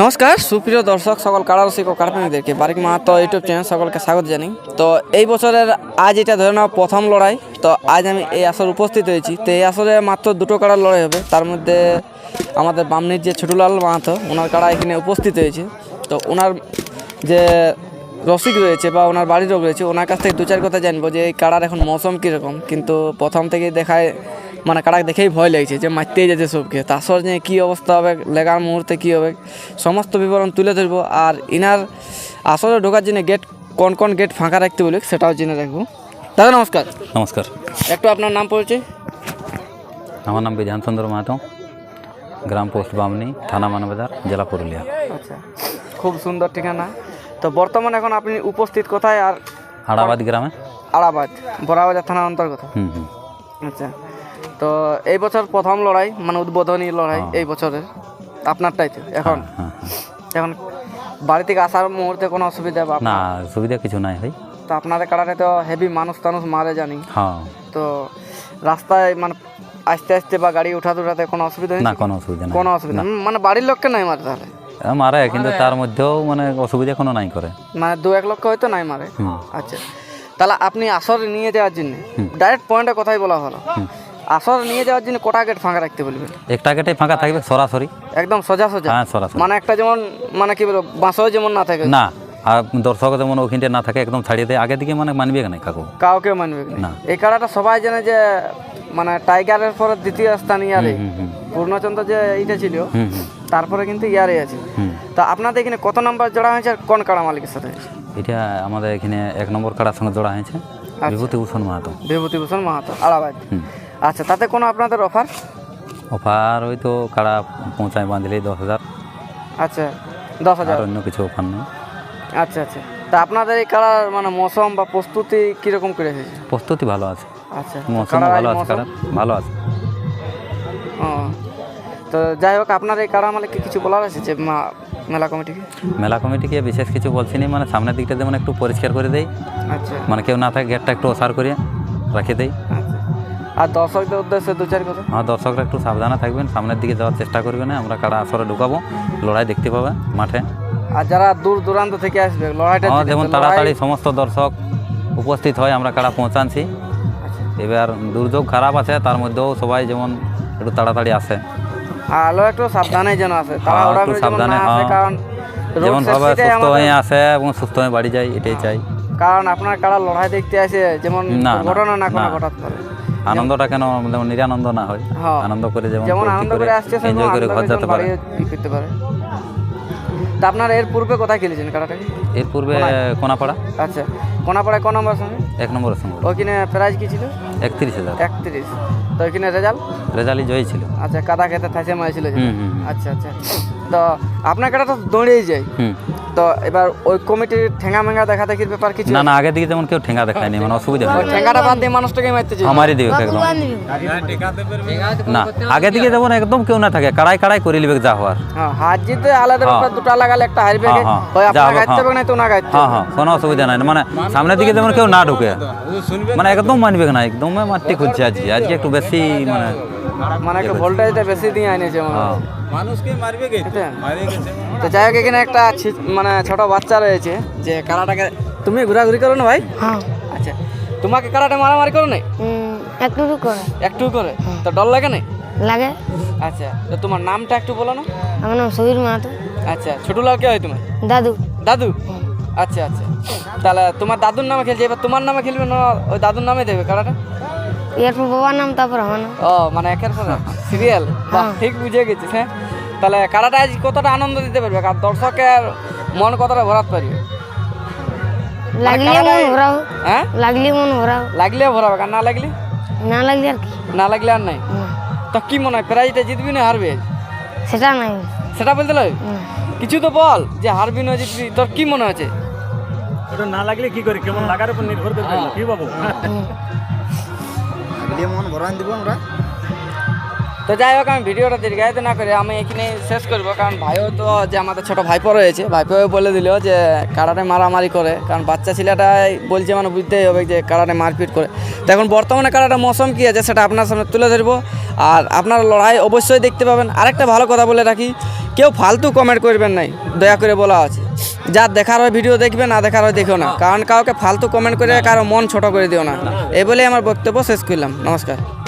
নমস্কার, সুপ্রিয় দর্শক, সকল কারারসিক ও কারপ্রেমীদেরকে বারিক মাহাতো ইউটিউব চ্যানেল সকলকে স্বাগত জানি তো এই বছরের, আজ এটা ধরে নেওয়া প্রথম লড়াই, তো আজ আমি এই আসর উপস্থিত হয়েছি। তো এই আসরে মাত্র দুটো কাড়ার লড়াই হবে, তার মধ্যে আমাদের বামনির যে ছোটুলাল মাহাতো, ওনার কাড়া এখানে উপস্থিত হয়েছে। তো ওনার যে রসিক রয়েছে বা ওনার বাড়ির লোক রয়েছে, ওনার কাছ থেকে দু চার কথা জানব যে এই কাড়ার এখন মৌসুম কীরকম। কিন্তু প্রথম থেকেই দেখায় মানে কাড়া দেখেই ভয় লাগছে যে মারতেই যাচ্ছে সবকে। তার সঙ্গে কী অবস্থা হবে লেগার মুহূর্তে কী হবে? সমস্ত বিবরণ তুলে ধরবো আর ইনার আসলে ঢোকার জন্য গেট কোন কোন গেট ফাঁকা রাখতে বলে সেটাও জেনে রাখব। দাদা নমস্কার। নমস্কার। একটু আপনার নাম পড়েছে আমার নাম বিধান চন্দ্র মাহাতো গ্রাম পোস্ট বামনি থানা মানবাজার জেলা পুরুলিয়া। আচ্ছা খুব সুন্দর ঠিকানা। তো বর্তমানে এখন আপনি উপস্থিত কোথায় আর আড়াবাদ গ্রামে। আড়াবাদ বড়াবাজার থানার অন্তর্গত? হুম হুম। আচ্ছা। তো এই বছর প্রথম লড়াই মানে উদ্বোধনী লড়াই এই বছরের। আপনারটাই তো এখন? হ্যাঁ হ্যাঁ। এখন বাড়ি থেকে আসার মুহূর্তে কোনো অসুবিধা বা না সুবিধা কিছু নাই ভাই। তো আপনাদের কারণে তো হেভি মানুষ টানুষ মারে জানি। হ্যাঁ। তো রাস্তায় মানে আস্তে আস্তে বা গাড়ি উঠাতে উঠাতে কোনো অসুবিধা না কোনো অসুবিধা কোনো অসুবিধা মানে বাড়ির লোককে নাই মারে তাহলে? মারে কিন্তু তার মধ্যেও মানে অসুবিধা কোনো নাই করে। মানে দু এক লক্ষ হয়তো নাই মারে। আচ্ছা। তাহলে আপনি আসর নিয়ে যাওয়ার জন্য ডাইরেক্ট পয়েন্টে কথাই বলা হলো। আসর নিয়ে যাওয়ার জন্য কোটা গেট ফাঁকা রাখতে বলবেন একটা গেটে ফাঁকা থাকবে সরাসরি। একদম সোজা সোজা? হ্যাঁ সরাসরি। মানে একটা যেমন মানে কি বলব বাঁশও যেমন না থাকে? না আর দর্শক যেমন ওখানটা না থাকে একদম ছাড়িয়ে দেয় আগে দিকে মানে মানবে না কাকু। কাউকে মানবে না। এই কাড়াটা সবাই জানে যে মানে টাইগারের পরে দ্বিতীয় স্থান ইয়ারে। পূর্ণচন্দ্র যে এইটা ছিল তারপরে কিন্তু ইয়ারে আছে। তা আপনাদের এখানে কত নাম্বার জোড়া হয়েছে আর কোন কাড়া মালিকের সাথে এটা আমাদের এখানে এক নম্বর কাড়ার সঙ্গে জোড়া হয়েছে বিভূতিভূষণ মাহাতো। বিভূতিভূষণ মাহাতো আলাবাদ আচ্ছা তাতে কোনো আপনাদের অফার? অফার ওই তো কাড়া পৌঁছায় বাঁধলেই দশ হাজার। আচ্ছা দশ হাজার। অন্য কিছু অফার নেই। আচ্ছা আচ্ছা। তা আপনাদের এই কাড়ার মানে মৌসুম বা প্রস্তুতি কীরকম করে এসেছে? প্রস্তুতি ভালো আছে। আচ্ছা মৌসুম ভালো আছে? কাড়ার ভালো আছে। ও তো যাই হোক আপনার এই কাড়া মালিককে কিছু বলার আছে যে মেলা কমিটিকে? মেলা কমিটিকে বিশেষ কিছু বলছি না মানে সামনের দিকটা যেমন একটু পরিষ্কার করে দেয় আচ্ছা। মানে কেউ না থাকে গেটটা একটু অসার করে রেখে দেয় আর দর্শকদের উদ্দেশ্যে দু চার কথা। আমার দর্শকরা একটু সাবধানে থাকবেন সামনের দিকে যাওয়ার চেষ্টা করবেন না আমরা কারা আসরে ঢুকাবো লড়াই দেখতে পাবে মাঠে। আর যারা দূর দূরান্ত থেকে আসবে লড়াইটা আমার যেমন তাড়াতাড়ি সমস্ত দর্শক উপস্থিত হয় আমরা কারা পৌঁছানছি। এবার দুর্যোগ খারাপ আছে তার মধ্যেও সবাই যেমন একটু তাড়াতাড়ি আসে। আলো একটু সাবধানে যেন আসে হ্যাঁ, একটু সাবধানে, হ্যাঁ। কারণ যেমন ভাবে সুস্থ হয়ে আসে এবং সুস্থ হয়ে বাড়ি যায় এটাই চাই। কারণ আপনার কারা লড়াই দেখতে আসে যেমন ঘটনা না কোনো। হঠাৎ করে। আনন্দটা কেন যেমন নিরানন্দ না হয়। আনন্দ করে যেমন যেমন আনন্দ করে আসছে এনজয় করে ঘর যেতে পারে। পারে। তা আপনার এর পূর্বে কোথায় খেলেছেন কারাটাকে এর পূর্বে কোনাপাড়া। আচ্ছা কোনাপাড়ায় কোন নম্বর সঙ্গে এক নম্বরের সঙ্গে ওইখানে প্রাইজ কি ছিল? একত্রিশ হাজার। একত্রিশ। তো ওইখানে রেজাল্ট? রেজাল্টই জয়ী ছিল। আচ্ছা কাদা খেতে থাইসে মারিছিল। আচ্ছা আচ্ছা। তো আপনার কাটা তো দৌড়েই যায়। তো এবার ওই কমিটির ঠেঙ্গা মেঙ্গা দেখা দেখির ব্যাপার কিছু না না আগে দিকে যেমন কেউ ঠেঙ্গা দেখায়নি মানে অসুবিধা হয় ঠেঙ্গাটা বাদ দিয়ে মানুষটাকে মারতে চাই আমারই দিবে একদম। না আগে দিকে যেমন একদম কেউ না থাকে কাড়াই কাড়াই করে নিবে যা হওয়ার। হ্যাঁ হাত জিতে আলাদা ব্যাপার দুটো লাগালে একটা হারবে হ্যাঁ, হ্যাঁ। আপনার গাইতে হ্যাঁ। হবে না তো না গাইতে হ্যাঁ হ্যাঁ কোনো অসুবিধা নাই মানে সামনের দিকে যেমন কেউ না ঢুকে। মানে একদম মানবে না একদম মারতে খুঁজছে আজকে আজকে একটু বেশি মানে মানে একটু ভোল্টেজটা বেশি দিয়ে আনিয়েছে হয়। হ্যাঁ। মানুষকে মারবে কে? গেছে তো যাই হোক এখানে একটা ছি- মানে ছোট বাচ্চা রয়েছে যে কারাটাকে তুমি ঘোরাঘুরি করো না ভাই? হ্যাঁ। আচ্ছা। তোমাকে কারাটে মারামারি করো না একটু একটু করে। একটু করে? তো ডর লাগে না লাগে। আচ্ছা। তো তোমার নামটা একটু বলো না। আমার নাম সবির মাহাতো। আচ্ছা। ছোটলাল কে হয় তোমার? দাদু। দাদু? আচ্ছা আচ্ছা। তাহলে তোমার দাদুর নামে খেলছে। এবার তোমার নামে খেলবে না ওই দাদুর নামে দেবে কারাটা এরপর বাবার নাম তারপর আমার নাম। ও মানে একের পর সিরিয়াল বাহ ঠিক বুঝে গেছিস হ্যাঁ? তাহলে কারাটা আজ কতটা আনন্দ দিতে পারবে? আর দর্শকের মন কতটা ভরাতে পারবে লাগলে মন ভরাও। হ্যাঁ? লাগলে মন ভরাও। লাগলে ভরাবে না লাগলে? না লাগলে আর কি। না লাগলে আর নাই? তো কি মনে হয় প্রাইজটা জিতবি না হারবে? সেটা নাই। সেটা বলতে লাগে কিছু তো বল যে হারবি না জিতবি তোর কি মনে হচ্ছে ওটা না লাগলে কি করি? কেমন লাগার উপর নির্ভর করবে কি বাবু আগলি মন দিব আমরা। তো যাই হোক, আমি ভিডিওটা দীর্ঘায়িত না করে আমি এখানে শেষ করব। কারণ ভাইও তো যে আমাদের ছোট ভাইপো রয়েছে ভাইপো বলে দিল যে কারাটে মারামারি করে। কারণ বাচ্চা ছেলেটাই বলছে মানে বুঝতেই হবে যে কারাটে মারপিট করে। তো এখন বর্তমানে কারাটে মৌসুম কী আছে সেটা আপনার সামনে তুলে ধরবো। আর আপনার লড়াই অবশ্যই দেখতে পাবেন। আরেকটা ভালো কথা বলে রাখি, কেউ ফালতু কমেন্ট করবেন নাই, দয়া করে বলা আছে। যার দেখার হয় ভিডিও দেখবে না দেখার হয় দেখো না। কারণ কাউকে ফালতু কমেন্ট করে কারও মন ছোট করে দিও না। এই বলেই আমার বক্তব্য শেষ করলাম। নমস্কার।